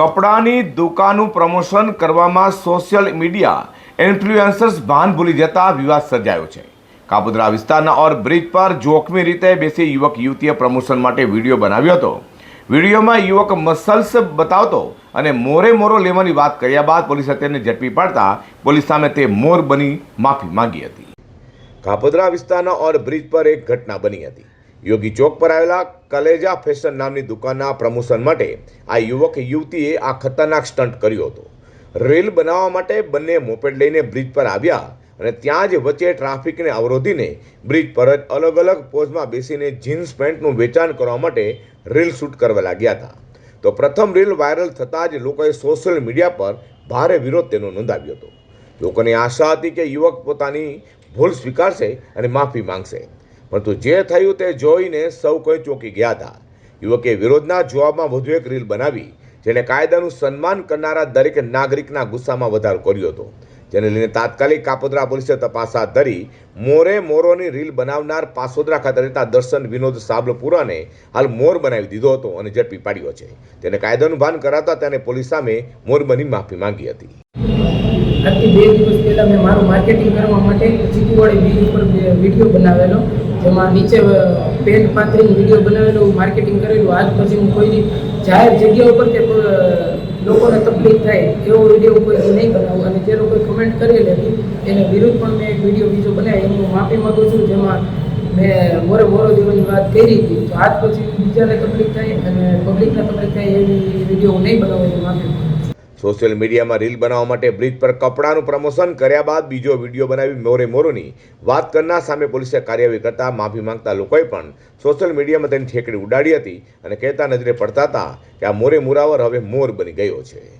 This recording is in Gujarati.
કપડાની દુકાનનું પ્રમોશન કરવામાં સોશિયલ મીડિયા ઇન્ફ્લુએન્સર્સ ભાન ભૂલી જતા વિવાદ સર્જાયો છે. કાપોદરા વિસ્તારના ઓર બ્રિજ પર જોખમી રીતે બેસી યુવક યુવતીએ પ્રમોશન માટે વીડિયો બનાવ્યો હતો. વિડીયોમાં યુવક મસલ્સ બતાવતો અને મોરે મોરો લેવાની વાત કર્યા બાદ પોલીસે તેને ઝડપી પાડતા પોલીસ સામે તે મોર બની, માફી માંગી હતી. કાપોદ્રા વિસ્તારના ઓર બ્રિજ પર એક ઘટના બની હતી. યોગી ચોક પર આવેલા કલેજા ફેશન નામની દુકાનના પ્રમોશન માટે આ યુવક યુવતીએ આ ખતરનાક સ્ટન્ટ કર્યો હતો. રીલ બનાવવા માટે બંને મોપેડ લઈને બ્રિજ પર આવ્યા અને ત્યાં જ વચ્ચે ટ્રાફિકને અવરોધીને બ્રિજ પર જ અલગ અલગ પોઝમાં બેસીને જીન્સ પેન્ટનું વેચાણ કરવા માટે રીલ શૂટ કરવા લાગ્યા હતા. તો પ્રથમ રીલ વાયરલ થતાં જ લોકોએ સોશિયલ મીડિયા પર ભારે વિરોધ તેનો નોંધાવ્યો હતો. લોકોને આશા હતી કે યુવક પોતાની ભૂલ સ્વીકારશે અને માફી માંગશે. પરંતુ જે થયું તે જોઈને સૌ કોઈ ચોંકી ગયા હતા. યુવકે વિરોધના જવાબમાં વધુ એક રીલ બનાવી જેને કાયદાનું સન્માન કરનારા દરેક નાગરિકના ગુસ્સામાં વધારો કર્યો હતો. જેને લઈને તાત્કાલિક કાપોદ્રા પોલીસે તપાસ હાથ ધરી, મોરે મોરોની રીલ બનાવનાર પાસોદરા ખાતે રહેતા દર્શન વિનોદ સાબલપુરાને હાલ મોર બનાવી દીધો હતો અને ઝડપી પાડ્યો છે. તેને કાયદાનું ભાન કરાતા તેને પોલીસ સામે મોર બની માફી માંગી હતી. આજથી બે દિવસ પહેલાં મેં મારું માર્કેટિંગ કરવા માટે ચીકુવાડી બીજ ઉપર વીડિયો બનાવેલો. જેમાં નીચે પેન્ટ પાથરીને વીડિયો બનાવેલો માર્કેટિંગ કરેલું. આજ પછી હું કોઈની જાહેર જગ્યા ઉપર કે લોકોને તકલીફ થાય, એવો વીડિયો કોઈ નહીં બનાવું. અને જે લોકોએ કમેન્ટ કરેલી હતી, એને વિરુદ્ધ પણ મેં એક વીડિયો બીજો બનાવ્યો. એની હું માફી માગું છું. જેમાં મેં મોરે મોરો દેવાની વાત કરી હતી. તો આજ પછી બીજાને તકલીફ થાય અને પબ્લિકને તકલીફ થાય એવી વીડિયો નહીં બનાવું, એની માફી સોશિયલ મીડિયામાં રીલ બનાવવા માટે બ્રિજ પર કપડાનું પ્રમોશન કર્યા બાદ બીજો વીડિયો બનાવી મોરે મોરોની વાત કરનાર સામે પોલીસે કાર્યવાહી કરતા માફી માંગતા લોકોએ પણ સોશિયલ મીડિયામાં તેની ઠેકડી ઉડાડી હતી અને કહેતા નજરે પડતા હતા કે આ મોરે મોરાવર હવે મોર બની ગયો છે.